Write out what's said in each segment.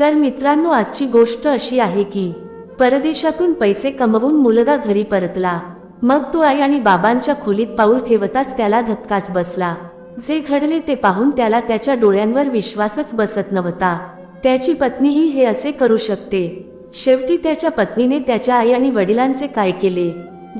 तर मित्रांनो आजची गोष्ट अशी आहे की परदेशातून पैसे कमवून मुलगा घरी परतला. मग तो आई आणि बाबांच्या खोलीत पाऊल ठेवताच त्याला धक्काच बसला. जे घडले ते पाहून त्याला त्याच्या डोळ्यांवर विश्वासच बसत नव्हता. त्याची पत्नीही हे असे करू शकते. शेवटी त्याच्या पत्नीने त्याच्या आई आणि वडिलांचे काय केले?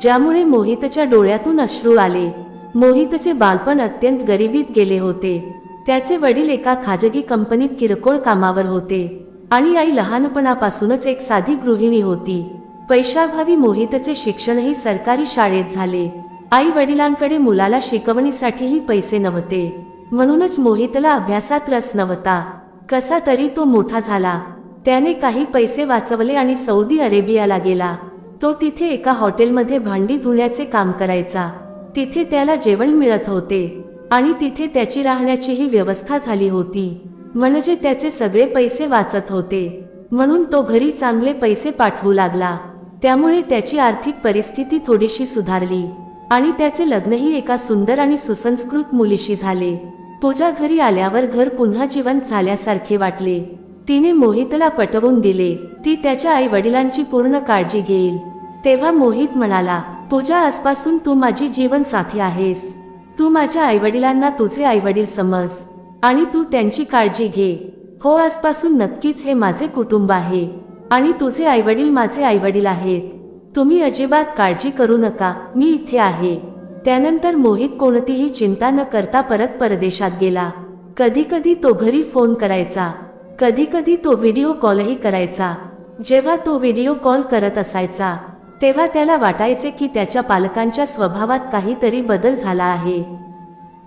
ज्यामुळे मोहितच्या डोळ्यातून अश्रू आले. मोहितचे बालपण अत्यंत गरिबीत गेले होते. त्याचे वडील एका खाजगी कंपनीत किरकोळ कामावर होते. आणि आई लहानपणापासूनच एक साधी गृहिणी होती. पैशाभावी मोहितचे शिक्षणही सरकारी शाळेत झाले. आई वडिलांकडे मुलाला शिकवणीसाठीही पैसे नव्हते. म्हणूनच मोहितला अभ्यासात रस नव्हता. कसा तरी तो मोठा झाला. त्याने काही पैसे वाचवले आणि सौदी अरेबियाला गेला. तो तिथे एका हॉटेलमध्ये भांडी धुण्याचे काम करायचा. तिथे त्याला जेवण मिळत होते. आणि तिथे त्याची राहण्याचीही व्यवस्था झाली होती. म्हणजे त्याचे सगळे पैसे वाचत होते. म्हणून तो घरी चांगले पैसे पाठवू लागला. त्यामुळे त्याची आर्थिक परिस्थिती थोडीशी सुधारली. आणि त्याचे लग्नही एका सुंदर आणि सुसंस्कृत मुलीशी झाले. पूजा घरी आल्यावर घर पुन्हा जिवंत झाल्यासारखे वाटले. तिने मोहितला पटवून दिले. ती त्याच्या आई वडिलांची पूर्ण काळजी घेईल. तेव्हा मोहित म्हणाला पूजा आजपासून तू माझी जीवन साथी आहेस. तू माझ्या आईवडिलांना तुझे आईवडील समज. आणि तू त्यांची काळजी घे. हो आजपासून नक्कीच हे माझे कुटुंब आहे. आणि तुझे आईवडील माझे आईवडील आहेत. तुम्ही अजिबात काळजी करू नका. मी इथे आहे. त्यानंतर मोहित कोणतीही चिंता न करता परत परदेशात गेला. कधीकधी तो घरी फोन करायचा. कधीकधी तो व्हिडिओ कॉलही करायचा. जेव्हा तो व्हिडिओ कॉल करत असायचा तेव्हा त्याला वाटायचे की त्याच्या पालकांच्या स्वभावात काहीतरी बदल झाला आहे.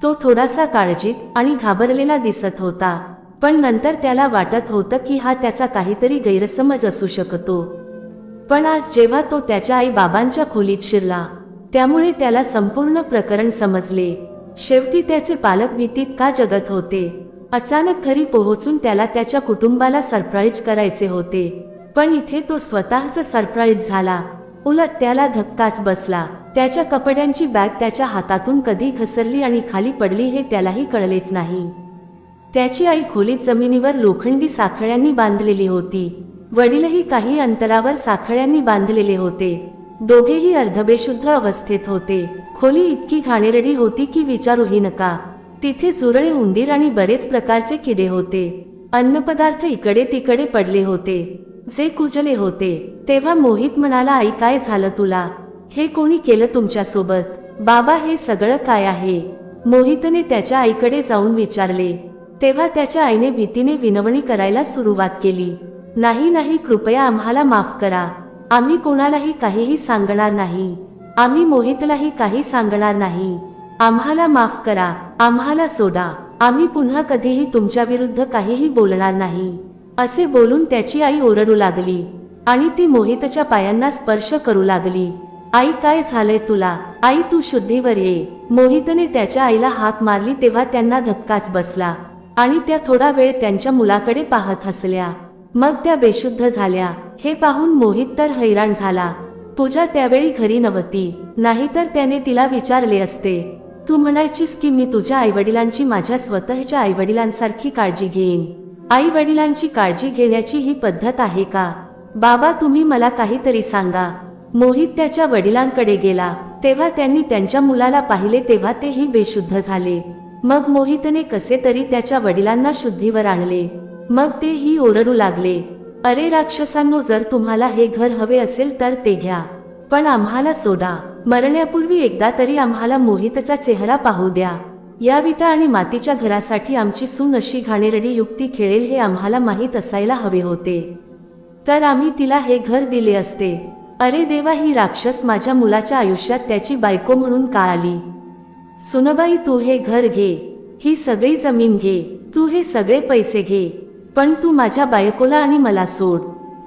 तो थोडासा काळजीत आणि घाबरलेला दिसत होता. पण नंतर त्याला वाटत होतं की हा त्याचा काहीतरी गैरसमज असू शकतो. पण आज जेव्हा तो त्याच्या आई बाबांच्या खोलीत शिरला त्यामुळे त्याला संपूर्ण प्रकरण समजले. शेवटी त्याचे पालक भीतीत का जगत होते? अचानक घरी पोहोचून त्याला त्याच्या कुटुंबाला सरप्राईज करायचे होते. पण इथे तो स्वतःच सरप्राईज झाला. उलट त्याला धक्काच बसला. त्याच्या कपड्यांची बॅग त्याच्या हातातून कधी घसरली आणि खाली पडली हे त्यालाही कळलेच नाही. त्याची आई खोलीत जमिनीवर लोखंडी साखळ्यांनी बांधलेली होती. वडीलही काही अंतरावर साखळ्यांनी बांधलेले होते. दोघेही अर्धबेशुद्ध अवस्थेत होते. खोली इतकी घाणेरडी होती की विचारूही नका. तिथे झुरळे उंदीर आणि बरेच प्रकारचे किडे होते. अन्नपदार्थ इकडे तिकडे पडले होते. जे कुजले होते तेव्हा मोहित म्हणाला आई काय झालं तुला? हे कोणी केलं तुमच्यासोबत? बाबा हे सगळं काय आहे? मोहितने त्याच्या आईकडे जाऊन विचारले. तेव्हा त्याच्या आईने भीतीने विनवणी करायला सुरुवात केली. नाही नाही कृपया आम्हाला माफ करा. आम्ही कोणालाही काहीही सांगणार नाही. आम्ही मोहितलाही काही सांगणार नाही. आम्हाला माफ करा. आम्हाला सोडा. आम्ही पुन्हा कधीही तुमच्या विरुद्ध काहीही बोलणार नाही. असे बोलून त्याची आई ओरडू लागली आणि ती मोहितच्या पायांना स्पर्श करू लागली. आई काय झालंय तुला? आई तू शुद्धीवर ये. मोहितने त्याच्या आईला हाक मारली तेव्हा त्यांना धक्काच बसला आणि त्या थोडा वेळ त्यांच्या मुलाकडे पाहत हसल्या. मग त्या बेशुद्ध झाल्या. हे पाहून मोहित तर हैराण झाला. पूजा त्यावेळी घरी नव्हती. नाहीतर त्याने तिला विचारले असते. तू म्हणायचीस की मी तुझ्या आईवडिलांची माझ्या स्वतःच्या आईवडिलांसारखी काळजी घेईन. आई वडिलांची काळजी घेण्याची ही पद्धत आहे का? बाबा तुम्ही मला काहीतरी सांगा. मोहित त्याच्या वडिलांकडे गेला. तेव्हा त्यांनी त्यांच्या मुलाला पाहिले तेव्हा तेही बेशुद्ध झाले. मग मोहितने कसे तरी त्याच्या वडिलांना शुद्धीवर आणले. मग तेही ओरडू लागले. अरे राक्षसांनो जर तुम्हाला हे घर हवे असेल तर ते घ्या. पण आम्हाला सोडा. मरण्यापूर्वी एकदा तरी आम्हाला मोहितचा चेहरा पाहू द्या. या विटा आणि मातीच्या घरासाठी आमची सून अशी घाणेरडी युक्ती खेळेल हे आम्हाला माहीत असायला हवे होते. तर आम्ही तिला हे घर दिले असते. अरे देवा ही राक्षस माझ्या मुलाच्या आयुष्यात त्याची बायको म्हणून का आली? सुनबाई तू हे घर घे. ही सगळी जमीन घे. तू हे सगळे पैसे घे. पण तू माझ्या बायकोला आणि मला सोड.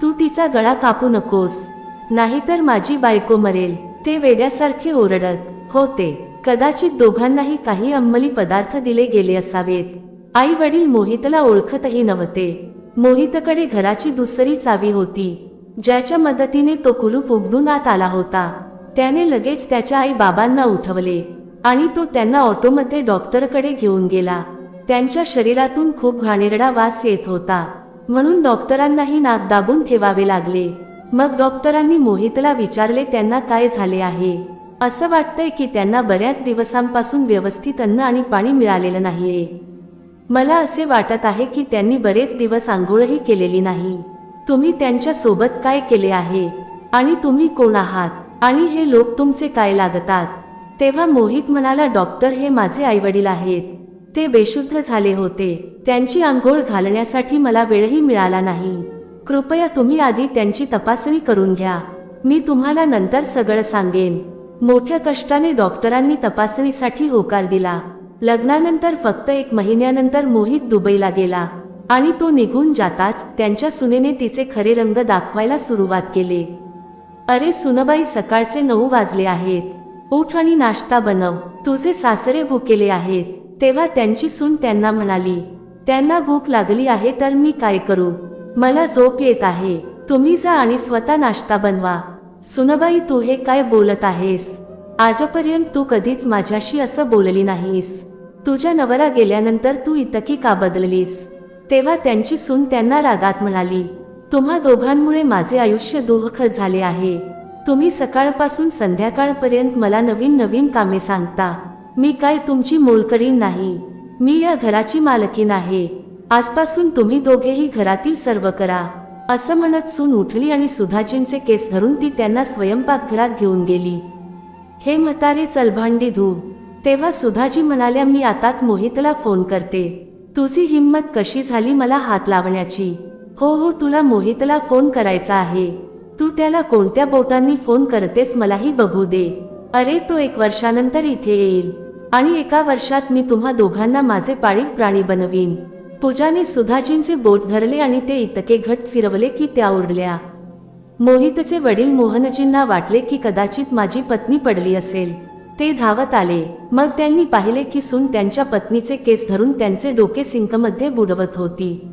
तू तिचा गळा कापू नकोस. नाहीतर माझी बायको मरेल. ते वेड्यासारखे ओरडत होते. कदाचित दोघांनाही काही अंमली पदार्थ दिले गेले असावेत. आई वडील मोहितला ओळखतही नव्हते. मोहितकडे घराची दुसरी चावी होती. ज्याच्या मदतीने तो कुलूप उघडून आत आला होता. त्याने लगेच त्याच्या आई बाबांना उठवले आणि तो त्यांना ऑटोमध्ये डॉक्टरकडे घेऊन गेला. त्यांच्या शरीरातून खूप घाणेरडा वास येत होता. म्हणून डॉक्टरांनाही नाक दाबून ठेवावे लागले. मग डॉक्टरांनी मोहितला विचारले त्यांना काय झाले आहे? असं वाटतंय की त्यांना बऱ्याच दिवसांपासून व्यवस्थित अन्न आणि पाणी मिळालेलं नाहीये. मला असे वाटत आहे की त्यांनी बरेच दिवस आंघोळही केलेली नाही. तुम्ही त्यांच्यासोबत काय केले आहे? आणि तुम्ही कोण आहात? आणि हे लोक तुमचे काय लागतात? तेव्हा मोहित म्हणाला डॉक्टर हे माझे आईवडील आहेत. ते बेशुद्ध झाले होते. त्यांची आंघोळ घालण्यासाठी मला वेळही मिळाला नाही. कृपया तुम्ही आधी त्यांची तपासणी करून घ्या. मी तुम्हाला नंतर सगळं सांगेन. मोठ्या कष्टाने डॉक्टरांनी तपासणीसाठी होकार दिला. लग्नानंतर फक्त एक महिन्यानंतर मोहित दुबईला गेला आणि तो निघून जाताच त्यांच्या सुनेने तिचे खरे रंग दाखवायला सुरुवात केले. अरे सुनबाई सकाळचे नऊ वाजले आहेत. उठ आणि नाश्ता बनव. तुझे सासरे भुकेले आहेत. तेव्हा त्यांची सून त्यांना म्हणाली त्यांना भूक लागली आहे तर मी काय करू? मला झोप येत आहे. तुम्ही जा आणि स्वतः नाश्ता बनवा. सुनबाई तू हे काय बोलत आहेस? आजपर्यंत तू कधीच माझ्याशी असं बोलली नाहीस. तुझ्या नवरा गेल्यानंतर तू इतकी का बदललीस? तेव्हा त्यांची सून त्यांना रागात म्हणाली तुम्हा दोघांमुळे माझे आयुष्य दुःख झाले आहे. तुम्ही सकाळपासून संध्याकाळपर्यंत मला नवीन नवीन कामे सांगता. मी काय तुमची मोलकरी नाही. मी या घराची मालकीन आहे. आजपासून तुम्ही दोघेही घरातील सर्व करा. असं म्हणत सून उठली आणि सुधाजींचे केस धरून ती त्यांना स्वयंपाकघरात घेऊन गेली. हे म्हातारे चलभांडी धू तेव्हा सुधाजी म्हणाल्या मी आताच मोहितला फोन करते. तुझी हिंमत कशी झाली मला हात लावण्याची? हो हो तुला मोहितला फोन करायचा आहे. तू त्याला कोणत्या बोटांनी फोन करतेस मलाही बघू दे. अरे तो एक वर्षानंतर इथे येईल. आणि एका वर्षात मी तुम्हा दोघांना माझे पाळीव प्राणी बनवीन. पूजाने सुधाजींचे बोट धरले आणि ते इतके घट फिरवले की त्या उडल्या मोहितचे वडील मोहनजींना वाटले की कदाचित माझी पत्नी पडली असेल. ते धावत आले. मग त्यांनी पाहिले की सून त्यांच्या पत्नीचे केस धरून त्यांचे डोके सिंकमध्ये बुडवत होती.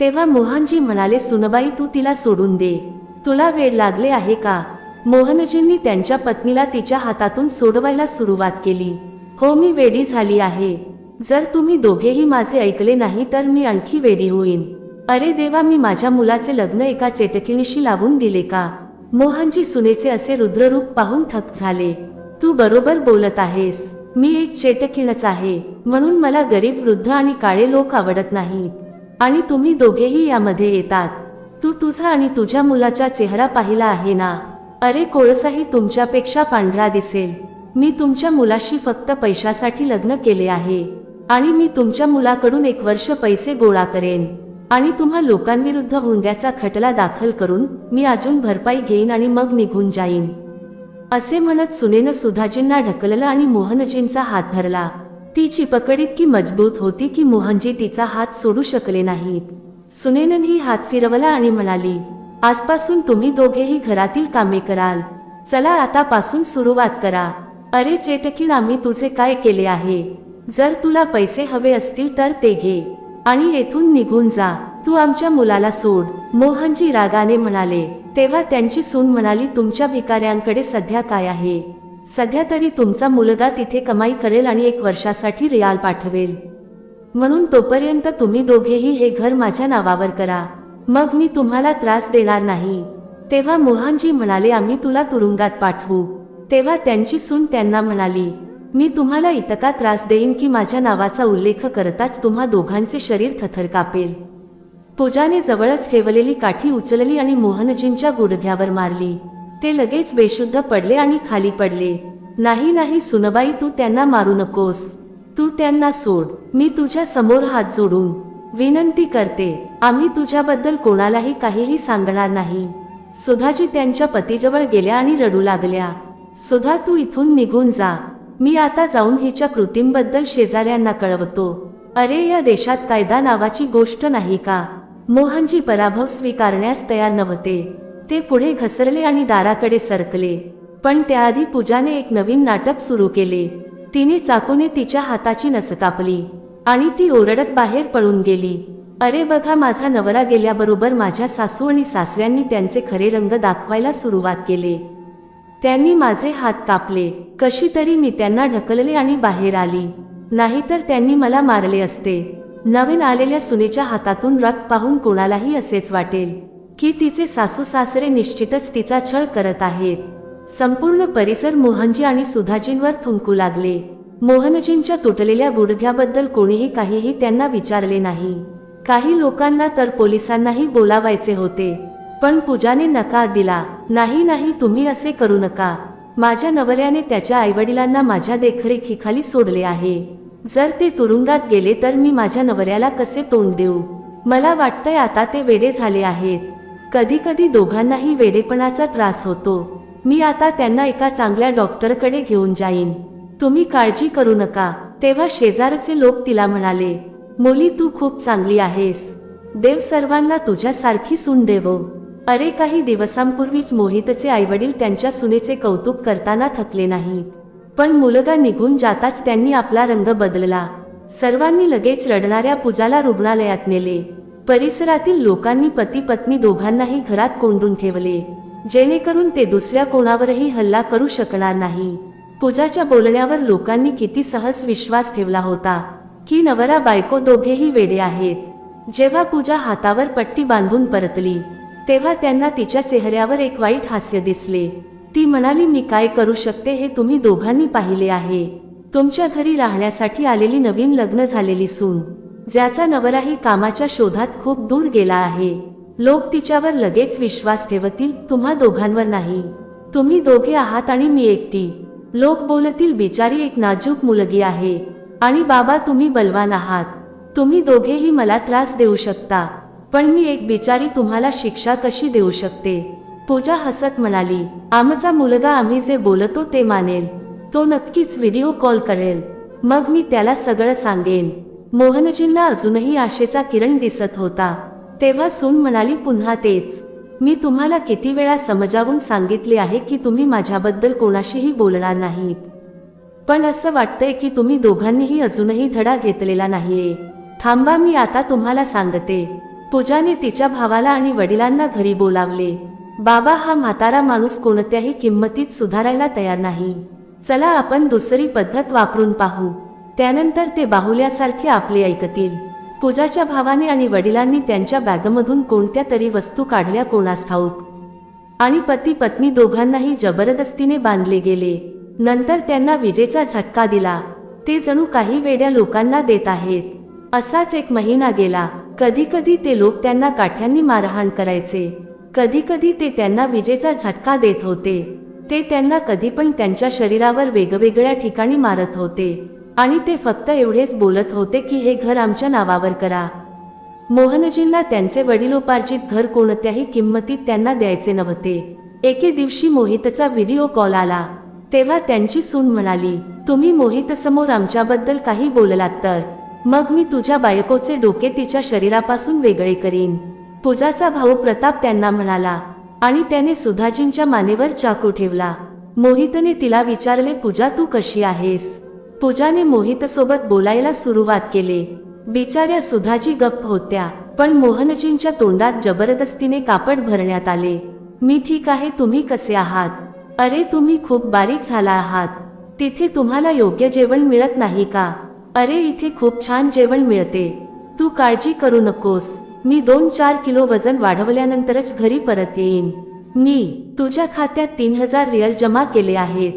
तेव्हा मोहनजी म्हणाले सुनबाई तू तिला सोडून दे. तुला वेळ लागले आहे का? मोहनजींनी त्यांच्या पत्नीला तिच्या हातातून सोडवायला सुरुवात केली. हो मी वेडी झाली आहे. जर तुम्ही दोघेही माझे ऐकले नाही तर मी आणखी वेडी होईन. अरे देवा मी माझ्या मुलाचे लग्न एका चेटकिणीशी लावून दिले का? मोहनजी सुनेचे असे रुद्ररूप पाहून थक झाले. तू बरोबर बोलत आहेस. मी एक चेटकिणच आहे. म्हणून मला गरीब वृद्ध आणि काळे लोक आवडत नाहीत. आणि तुम्ही दोघेही यामध्ये येतात. तू तुझा आणि तुझ्या मुलाचा चेहरा पाहिला आहे ना? अरे कोळसाही तुमच्यापेक्षा पांढरा दिसेल. मी तुमच्या मुलाशी फक्त पैशासाठी लग्न केले आहे. आणि मी तुमच्या मुलाकडून एक वर्ष पैसे गोळा करेन. आणि तुम्हा लोकांविरुद्ध हुंड्याचा खटला दाखल करून मी अजून भरपाई घेईन आणि मग निघून जाईन. असे म्हणत सुनेनं सुधाजींना ढकललं आणि मोहनजींचा हात धरला. ती चिपकड इतकी मजबूत होती की मोहनजी तिचा हात सोडू शकले नाहीत. सुनेनंही हात फिरवला आणि म्हणाली आजपासून तुम्ही दोघेही घरातील कामे कराल. चला आतापासून सुरुवात करा. अरे चेटकीण आम्ही तुझे काय केले आहे? जर तुला पैसे हवे असतील तर ते घे. आणि येथून निघून जा. तू आमच्या मुलाला सोड. मोहनजी रागाने म्हणाले तेव्हा त्यांची सून म्हणाली तुमच्या भिकाऱ्यांकडे सध्या काय आहे? सध्या तरी तुमचा मुलगा तिथे कमाई करेल आणि एक वर्षासाठी रियाल पाठवेल. म्हणून तोपर्यंत तुम्ही दोघेही हे घर माझ्या नावावर करा. मग मी तुम्हाला त्रास देणार नाही. तेव्हा मोहनजी म्हणाले आम्ही तुला तुरुंगात पाठवू. तेव्हा त्यांची सून त्यांना म्हणाली मी तुम्हाला इतका त्रास देईन की माझ्या नावाचा उल्लेख करताच तुम्हा दोघांचे शरीर थथर कापेल. पूजाने जवळच ठेवलेली काठी उचलली आणि मोहनजींच्या गुडघ्यावर मारली. ते लगेच बेशुद्ध पडले आणि खाली पडले. नाही नाही सुनबाई तू त्यांना मारू नकोस. तू त्यांना सोड. मी तुझ्या समोर हात जोडून विनंती करते. आम्ही तुझ्याबद्दल कोणालाही काहीही सांगणार नाही. सुधाजी त्यांच्या पतीजवळ गेल्या आणि रडू लागल्या. सुधा तू इथून निघून जा. मी आता जाऊन हिच्या कृतींबद्दल शेजाऱ्यांना कळवतो. अरे या देशात कायदा नावाची गोष्ट नाही का? मोहनजी पराभव स्वीकारण्यास तयार नव्हते. ते पुढे घसरले आणि दाराकडे सरकले. पण त्याआधी पूजाने एक नवीन नाटक सुरू केले. तिने चाकूने तिच्या हाताची नस कापली. आणि ती ओरडत बाहेर पळून गेली. अरे बघा माझा नवरा गेल्याबरोबर माझ्या सासू आणि सासऱ्यांनी त्यांचे खरे रंग दाखवायला सुरुवात केले. त्यांनी माझे हात कापले. कशी तरी मी त्यांना ढकलले आणि बाहेर आली. नाहीतर त्यांनी मला मारले असते. नवीन आलेल्या सुनेच्या हातातून रक्त पाहून कोणालाही असेच वाटेल की तिचे सासू सासरे निश्चितच तिचा छळ करत आहेत. संपूर्ण परिसर मोहनजी आणि सुधाजींवर थुंकू लागले. मोहनजींच्या तुटलेल्या गुडघ्याबद्दल कोणीही काहीही त्यांना विचारले नाही. काही लोकांना तर पोलिसांनाही बोलावायचे होते. पण पूजाने नकार दिला. नाही नाही तुम्ही असे करू नका. माझ्या नवऱ्याने त्याच्या आईवडिलांना माझ्या देखरेखीखाली सोडले आहे. जर ते तुरुंगात गेले तर मी माझ्या नवऱ्याला कसे तोंड देऊ? मला वाटतंय आता ते वेडे झाले आहेत. कधी कधी दोघांनाही वेडेपणाचा त्रास होतो. मी आता त्यांना एका चांगल्या डॉक्टरकडे घेऊन जाईन. तुम्ही काळजी करू नका. तेव्हा शेजारचे लोक तिला म्हणाले मुली तू खूप चांगली आहेस. देव सर्वांना तुझ्यासारखी सून देवो. अरे काही दिवसांपूर्वीच मोहितचे आईवडील त्यांच्या सुनेचे कौतुक करताना थकले नाहीत. पण मुलगा निघून जाताच त्यांनी आपला रंग बदलला. सर्वांनी लगेच रडणाऱ्या पूजाला रुग्णालयात नेले. परिसरातील लोकांनी पती पत्नी दोघांनाही घरात कोंडून ठेवले. जेणेकरून ते दुसऱ्या कोणावरही हल्ला करू शकणार नाही. पूजाच्या बोलण्यावर लोकांनी किती सहज विश्वास ठेवला होता की नवरा बायको दोघेही वेडे आहेत. जेव्हा पूजा हातावर पट्टी बांधून परतली तेव्हा त्यांना तिच्या चेहऱ्यावर एक वाईट हास्य दिसले. ती म्हणाली मी काय करू शकते हे तुम्ही दोघांनी पाहिले आहे. तुमच्या घरी राहण्यासाठी आलेली नवीन लग्न झालेली सून. ज्याचा नवराही कामाच्या शोधात खूप दूर गेला आहे. लोक तिच्यावर लगेच विश्वास ठेवतील तुम्हा दोघांवर नाही. तुम्ही दोघे आहात आणि मी एकटी. लोक बोलतील बिचारी एक नाजूक मुलगी आहे. आणि बाबा तुम्ही बलवान आहात. तुम्ही दोघेही मला त्रास देऊ शकता. पण मी एक बिचारी तुम्हाला शिक्षा कशी देऊ शकते? पूजा हसत म्हणाली आमचा मुलगा आम्ही जे बोलतो ते मानेल. तो नक्कीच व्हिडिओ कॉल करेल. मग मी त्याला सगळं सांगेन. मोहनजींना अजूनही आशेचा किरण दिसत होता. तेव्हा सून म्हणाली पुन्हा तेच. मी तुम्हाला किती वेळा समजावून सांगितले आहे की तुम्ही माझ्याबद्दल कोणाशीही बोलणार नाहीत. पण असं वाटतंय की तुम्ही दोघांनीही अजूनही धडा घेतलेला नाहीये. थांबा मी आता तुम्हाला सांगते. पूजाने तिच्या भावाला आणि वडिलांना घरी बोलावले. बाबा हा म्हातारा माणूस कोणत्याही किंमतीत सुधारायला तयार नाही. चला आपण दुसरी पद्धत वापरून पाहू. त्यानंतर ते बाहुल्यासारखे आपले ऐकतील. पूजाच्या भावाने आणि वडिलांनी त्यांच्या बॅगमधून कोणत्या तरी वस्तू काढल्या कोणास ठाऊक. आणि पती पत्नी दोघांनाही जबरदस्तीने बांधले गेले. नंतर त्यांना विजेचा झटका दिला. ते जणू काही वेड्या लोकांना देत आहेत. असाच एक महिना गेला. कधी कधी ते लोक त्यांना काठ्यांनी मारहाण करायचे. कधी कधी ते त्यांना विजेचा झटका देत होते. ते त्यांना कधी पण त्यांच्या शरीरावर वेगवेगळ्या ठिकाणी मारत होते. आणि ते फक्त एवढेच बोलत होते की हे घर आमच्या नावावर करा. मोहनजींना त्यांचे वडिलोपार्जित घर कोणत्याही किंमतीत त्यांना द्यायचे नव्हते. एके दिवशी मोहितचा व्हिडिओ कॉल आला. तेव्हा त्यांची सून म्हणाली तुम्ही मोहित समोर आमच्याबद्दल काही बोललात तर? मग मी तुझ्या बायकोचे डोके तिच्या शरीरापासून वेगळे करीन. पूजाचा भाऊ प्रताप त्यांना म्हणाला आणि त्याने सुधाजींच्या मानेवर चाकू ठेवला. मोहितने तिला विचारले पूजा तू कशी आहेस? पूजाने मोहित सोबत बोलायला सुरुवात केले. बिचाऱ्या सुधाजी गप्प होत्या पण मोहनजींच्या तोंडात जबरदस्तीने कापड भरण्यात आले. मी ठीक आहे तुम्ही कसे आहात? अरे तुम्ही खूप बारीक झाला आहात. तिथे तुम्हाला योग्य जेवण मिळत नाही का? अरे इथे खूप छान जेवण मिळते. तू काळजी करू नकोस. मी दोन चार किलो वजन वाढवल्यानंतरच घरी परत येईन. मी तुझ्या खात्यात तीन हजार रिअल जमा केले आहेत.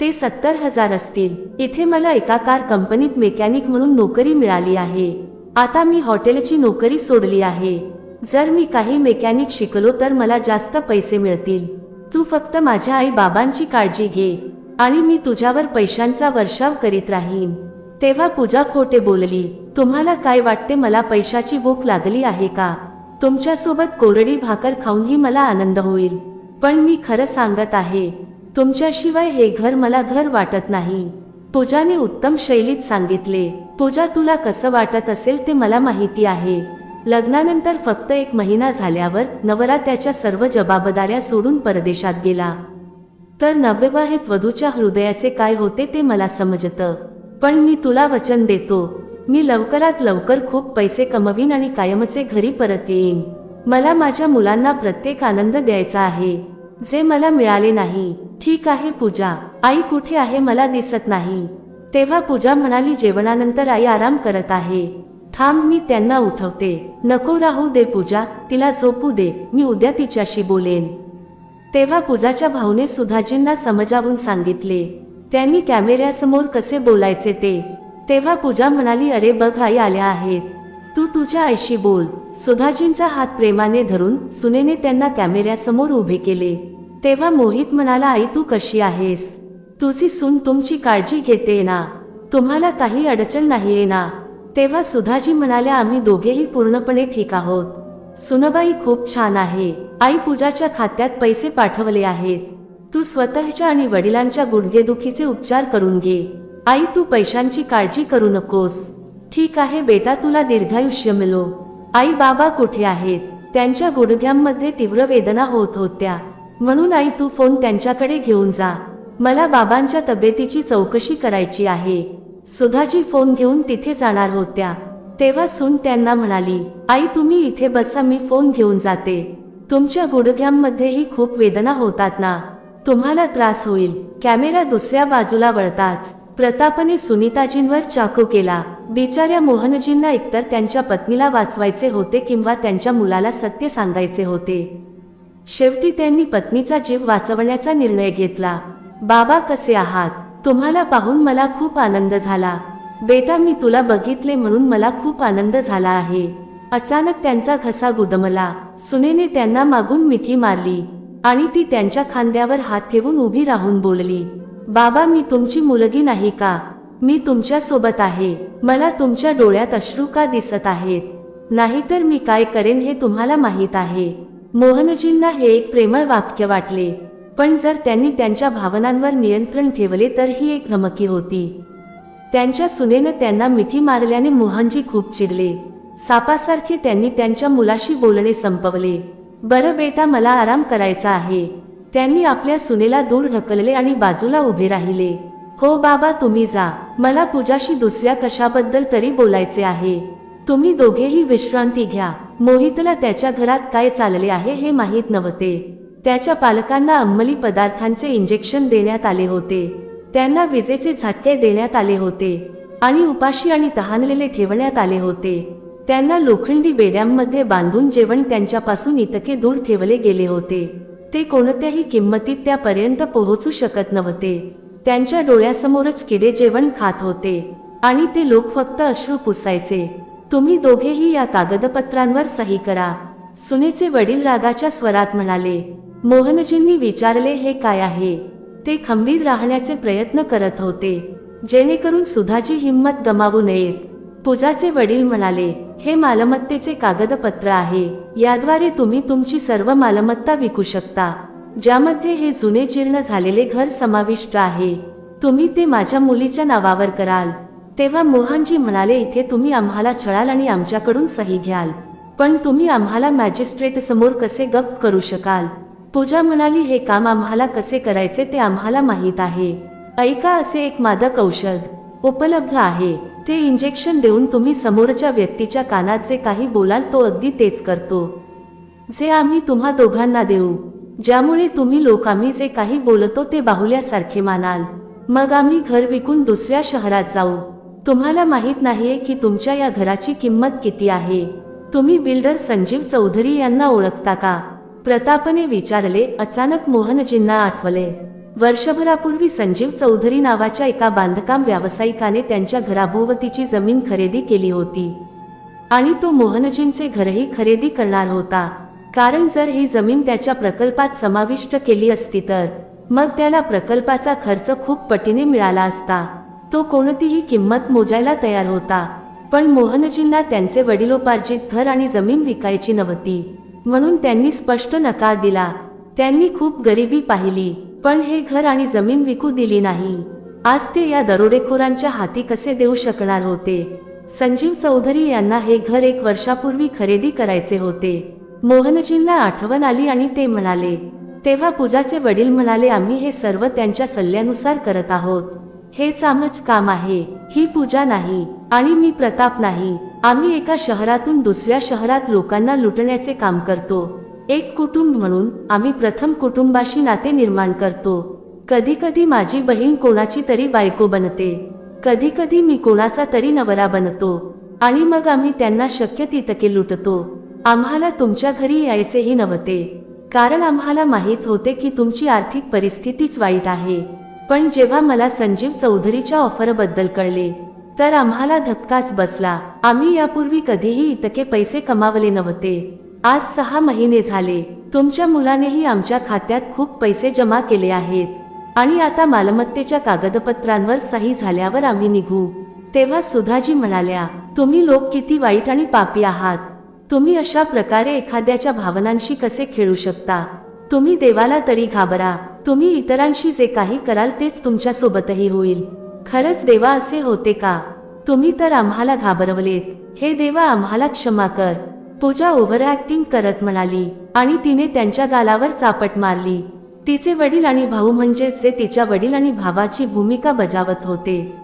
ते सत्तर हजार असतील. इथे मला एका कार कंपनीत मेकॅनिक म्हणून नोकरी मिळाली आहे. आता मी हॉटेलची नोकरी सोडली आहे. जर मी काही मेकॅनिक शिकलो तर मला जास्त पैसे मिळतील. तू फक्त माझ्या आई बाबांची काळजी घे. आणि मी तुझ्यावर पैशांचा वर्षाव करीत राहीन. तेव्हा पूजा खोटे बोलली तुम्हाला काय वाटते मला पैशाची भूक लागली आहे का? तुमच्यासोबत कोरडी भाकर खाऊनही मला आनंद होईल. पण मी खरं सांगत आहे तुमच्याशिवाय हे घर मला घर वाटत नाही. पूजाने उत्तम शैलीत सांगितले पूजा तुला कसं वाटत असेल ते मला माहिती आहे. लग्नानंतर फक्त एक महिना झाल्यावर नवरा त्याच्या सर्व जबाबदाऱ्या सोडून परदेशात गेला. तर नवविवाहित वधूच्या हृदयाचे काय होते ते मला समजतं. पण मी तुला वचन देतो. मी लवकरात लवकर खूप पैसे कमवीन आणि कायमचे घरी परत येईन. मला माझ्या मुलांना प्रत्येक आनंद द्यायचा आहे. जे मला मिळाले नाही. ठीक आहे पूजा. आई कुठे आहे मला दिसत नाही. तेव्हा पूजा म्हणाली जेवणानंतर आई आराम करत आहे. थांब मी त्यांना उठवते. नको राहू दे पूजा. तिला झोपू दे. मी उद्या तिच्याशी बोलेन. तेव्हा पूजाच्या भाऊने सुधाजींना समजावून सांगितले. त्यांनी कॅमेऱ्यासमोर कसे बोलायचे ते. तेव्हा पूजा म्हणाली अरे बघ आई आल्या आहेत. तू तुझ्या आईशी बोल. सुधाजींचा हात प्रेमाने धरून सुनेने त्यांना कॅमेऱ्यासमोर उभे केले. तेव्हा मोहित म्हणाला आई तू कशी आहेस? तुझी सून तुमची काळजी घेते ना? तुम्हाला काही अडचण नाहीये ना? तेव्हा सुधाजी म्हणाल्या आम्ही दोघेही पूर्णपणे ठीक आहोत. सुनबाई खूप छान आहे. आई पूजाच्या खात्यात पैसे पाठवले आहेत. तू स्वतःच्या आणि वडिलांच्या गुडघेदुखीचे उपचार करून घे. आई तू पैशांची काळजी करू नकोस. ठीक आहे बेटा तुला दीर्घायुष्य मिळो आई बाबा कुठे आहेत? त्यांच्या गुडघ्यांमध्ये तीव्र वेदना होत होत्या. म्हणून आई तू फोन त्यांच्याकडे घेऊन जा. मला बाबांच्या तब्येतीची चौकशी करायची आहे. सुधाजी फोन घेऊन तिथे जाणार होत्या. तेव्हा सून त्यांना म्हणाली आई तुम्ही इथे बसा मी फोन घेऊन जाते. तुमच्या गुडघ्यांमध्येही खूप वेदना होतात ना? तुम्हाला त्रास होईल. कॅमेरा दुसऱ्या बाजूला वळताच प्रतापने सुनीताजींवर चाकू केला. बिचाऱ्या मोहनजींना एकतर त्यांच्या पत्नीला वाचवायचे होते किंवा त्यांच्या मुलाला सत्य सांगायचे होते. शेवटी त्यांनी पत्नीचा जीव वाचवण्याचा निर्णय घेतला. बाबा कसे आहात? तुम्हाला पाहून मला खूप आनंद झाला. बेटा मी तुला बघितले म्हणून मला खूप आनंद झाला आहे. अचानक त्यांचा घसा गुदमला. सुनेने त्यांना मागून मिठी मारली. आणि ती त्यांच्या खांद्यावर हात ठेवून उभी राहून बोलली बाबा मी तुमची मुलगी नाही का? मी तुमच्यासोबत आहे. मला तुमच्या डोळ्यात अश्रू का दिसत आहेत? नाहीतर मी काय करेन हे तुम्हाला माहीत आहे. मोहनजींना हे एक प्रेमळ वाक्य वाटले पण जर त्यांनी त्यांच्या भावनांवर नियंत्रण ठेवले तर ही एक धमकी होती. त्यांच्या सुनेनं त्यांना मिठी मारल्याने मोहनजी खूप चिडले. सापासारखे त्यांनी त्यांच्या मुलाशी बोलणे संपवले. बरं बेटा मला आराम करायचा आहे. त्यांनी आपल्या सुनेला दूर ढकलले आणि बाजूला उभे राहिले. हो बाबा तुम्ही जा. मला पूजाशी दुसऱ्या कशाबद्दल तरी बोलायचे आहे. तुम्ही दोघेही विश्रांती घ्या. मोहितला त्याच्या घरात काय चालले आहे हे माहीत नव्हते. त्याच्या पालकांना अंमली पदार्थांचे इंजेक्शन देण्यात आले होते. त्यांना विजेचे झटके देण्यात आले होते. आणि उपाशी आणि तहानलेले ठेवण्यात आले होते. त्यांना लोखंडी बेड्यांमध्ये बांधून जेवण त्यांच्यापासून इतके दूर ठेवले गेले होते. ते कोणत्याही किंमतीत त्यापर्यंत पोहोचू शकत नव्हते. त्यांच्या डोळ्यासमोरच किडे जेवण खात होते. आणि ते लोक फक्त अश्रू पुसायचे. तुम्ही दोघेही या कागदपत्रांवर सही करा. सुनेचे वडील रागाच्या स्वरात म्हणाले मोहनजींनी विचारले हे काय आहे? ते खंबीर राहण्याचे प्रयत्न करत होते. जेणेकरून सुधाची हिंमत गमावू नयेत. पूजाचे वडील म्हणाले हे मालमत्तेचे कागदपत्र आहे. याद्वारे तुम्ही तुमची सर्व मालमत्ता विकू शकता. ज्यामध्ये हे जुने जीर्ण झालेले घर समाविष्ट आहे. तुम्ही ते माझ्या मुलीच्या नावावर कराल. तेव्हा मोहनजी म्हणाले इथे तुम्ही आम्हाला छळाल आणि आमच्याकडून सही घ्याल. पण तुम्ही आम्हाला मॅजिस्ट्रेट समोर कसे गप्प करू शकाल पूजा म्हणाली हे काम आम्हाला कसे करायचे ते आम्हाला माहीत आहे. ऐका असे एक मादक औषध. उपलब्ध आहे. ते इंजेक्शन देऊन तुम्ही समोरच्या व्यक्तीच्या कानात जे काही बोलाल तो अगदी तेच करतो. जे आम्ही तुम्हा दोघांना देऊ ज्यामुळे तुम्ही लोक आम्ही जे काही बोलतो ते बाहुल्यासारखे मानाल. मग आम्ही घर विकून दुसऱ्या शहरात जाऊ. तुम्हाला माहीत नाहीये की तुमच्या या घराची किंमत किती आहे. तुम्ही बिल्डर संजीव चौधरी यांना ओळखता का? प्रतापने विचारले अचानक मोहनजींना आठवले. वर्षभरापूर्वी संजीव चौधरी नावाच्या एका बांधकाम व्यावसायिकाने त्यांच्या घराभोवतीची जमीन खरेदी केली होती. आणि तो मोहनजींचे घरही खरेदी करणार होता. कारण जर ही जमीन त्याच्या प्रकल्पात समाविष्ट केली असती तर मग त्याला प्रकल्पाचा खर्च खूप पटीने मिळाला असता. तो कोणतीही किंमत मोजायला तयार होता. पण मोहनजींना त्यांचे वडिलोपार्जित घर आणि जमीन विकायची नव्हती. म्हणून त्यांनी स्पष्ट नकार दिला. त्यांनी खूप गरिबी पाहिली. पण हे घर आणि जमीन विकू दिली नाही. आज ते या दरोडेखोरांच्या हाती कसे देऊ शकणार होते? संजीव चौधरी यांना हे घर एक वर्षापूर्वी खरेदी करायचे होते. मोहनजींना आठवण आली आणि ते म्हणाले तेव्हा पूजाचे वडील म्हणाले आम्ही हे सर्व त्यांच्या सल्ल्यानुसार करत आहोत. हेच आमच काम आहे. ही पूजा नाही. आणि मी प्रताप नाही. आम्ही एका शहरातून दुसऱ्या शहरात लोकांना लुटण्याचे काम करतो. एक कुटुंब म्हणून आम्ही प्रथम कुटुंबाशी नाते निर्माण करतो. कधीकधी माझी बहीण कोणाची तरी बायको बनते. कधीकधी मी कोणाचा तरी नवरा बनतो. आणि मग आम्ही त्यांना शक्य तितके लुटतो. आम्हाला तुमच्या घरी यायचेही नव्हते. कारण आम्हाला माहीत होते की तुमची आर्थिक परिस्थितीच वाईट आहे. पण जेव्हा मला संजीव चौधरीच्या ऑफरबद्दल कळले तर आम्हाला धक्काच बसला. आम्ही यापूर्वी कधीही इतके पैसे कमावले नव्हते. आज सहा महिने झाले. तुमच्या मुलानेही आमच्या खात्यात खूप पैसे जमा केले आहेत. आणि आता मालमत्तेच्या कागदपत्रांवर सही झाल्यावर आम्ही निघू. तेव्हा सुधाजी म्हणाल्या तुम्ही लोक किती वाईट आणि पापी आहात. तुम्ही अशा प्रकारे एखाद्याच्या भावनांशी कसे खेळू शकता? तुम्ही देवाला तरी घाबरा. तुम्ही इतरांशी जे काही कराल तेच तुमच्या सोबतही होईल. खरंच देवा असे होते का? तुम्ही तर आम्हाला घाबरवलेत. हे देवा आम्हाला क्षमा कर. पूजा ओव्हर ऍक्टिंग करत म्हणाली आणि तिने त्यांच्या गालावर चापट मारली. तिचे वडील आणि भाऊ म्हणजेच जे तिच्या वडील आणि भावाची भूमिका बजावत होते.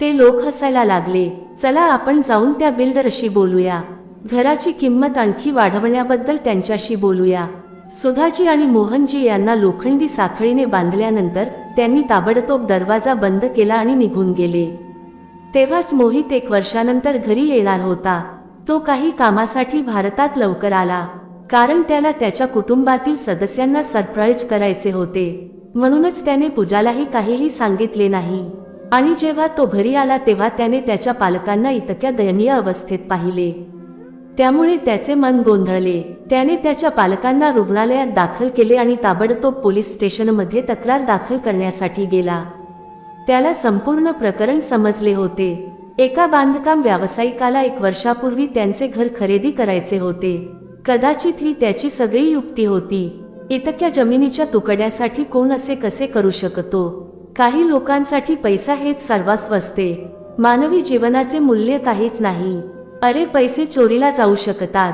ते लोक हसायला लागले. चला आपण जाऊन त्या बिल्डरशी बोलूया. घराची किंमत आणखी वाढवण्याबद्दल त्यांच्याशी बोलूया. सुधाजी आणि मोहनजी यांना लोखंडी साखळीने बांधल्यानंतर त्यांनी ताबडतोब दरवाजा बंद केला आणि निघून गेले. तेव्हाच मोहित एक वर्षानंतर घरी येणार होता. तो काही कामासाठी भारतात लवकर आला कारण त्याला त्याच्या कुटुंबातील सदस्यांना सरप्राईज करायचे होते. म्हणूनच त्याने पूजालाही काहीही सांगितले नाही. आणि जेव्हा तो घरी आला तेव्हा त्याने त्याच्या पालकांना इतक्या दयनीय अवस्थेत पाहिले. त्यामुळे त्याचे मन गोंधळले. त्याने त्याच्या पालकांना रुग्णालयात दाखल केले आणि ताबडतोब पोलीस स्टेशनमध्ये तक्रार दाखल करण्यासाठी गेला. त्याला संपूर्ण प्रकरण समजले होते. एका बांधकाम व्यावसायिकाला एक वर्षापूर्वी त्यांचे घर खरेदी करायचे होते. कदाचित ही त्याची सगळी युक्ती होती. इतक्या जमिनीच्या तुकड्यासाठी कोण असे कसे करू शकतो? काही लोकांसाठी पैसा हेच सर्वास्व असते. मानवी जीवनाचे मूल्य काहीच नाही. अरे पैसे चोरीला जाऊ शकतात.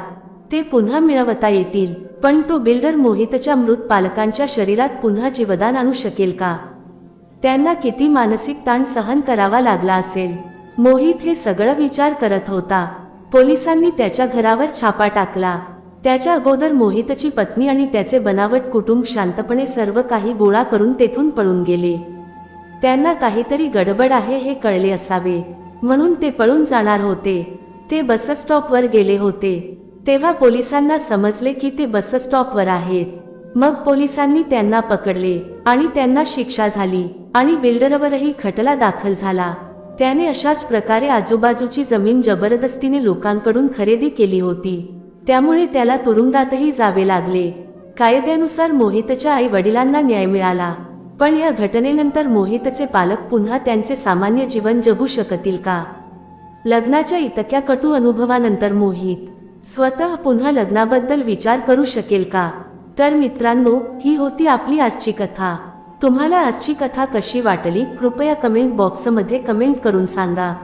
ते पुन्हा मिळवता येतील. पण तो बिल्डर मोहितच्या मृत पालकांच्या शरीरात पुन्हा जीवदान आणू शकेल का? त्यांना किती मानसिक ताण सहन करावा लागला असेल. मोहित हे सगळं विचार करत होता. पोलिसांनी त्याच्या घरावर छापा टाकला. त्याच्या अगोदर मोहितची पत्नी आणि त्याचे बनावट कुटुंब शांतपणे सर्व काही गोळा करून तेथून पळून गेले. त्यांना काहीतरी गडबड आहे हे कळले असावे. म्हणून ते पळून जाणार होते. ते बसस्टॉपवर गेले होते. तेव्हा पोलिसांना समजले की ते बसस्टॉपवर आहेत. मग पोलिसांनी त्यांना पकडले आणि त्यांना शिक्षा झाली आणि बिल्डरवरही खटला दाखल झाला. त्याने अशाच प्रकारे आजूबाजूची जमीन जबरदस्तीने लोकांकडून खरेदी केली होती. त्यामुळे त्याला तुरुंगातही जावे लागले. कायद्यानुसार मोहितच्या आई वडिलांना न्याय मिळाला. पण या घटनेनंतर मोहितचे पालक पुन्हा त्यांचे सामान्य जीवन जगू शकतील का? लग्नाच्या इतक्या कटू अनुभवानंतर मोहित स्वतः पुन्हा लग्नाबद्दल विचार करू शकेल का? तर मित्रांनो ही होती आपली आजची कथा. तुम्हाला आजची कथा कशी वाटली कृपया कमेंट बॉक्समध्ये कमेंट करून सांगा.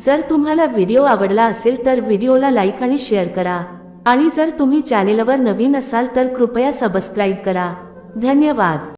जर तुम्हाला व्हिडिओ आवडला असेल तर व्हिडिओला लाईक आणि शेअर करा. आणि जर तुम्ही चॅनेलवर नवीन असाल तर कृपया सबस्क्राईब करा. धन्यवाद.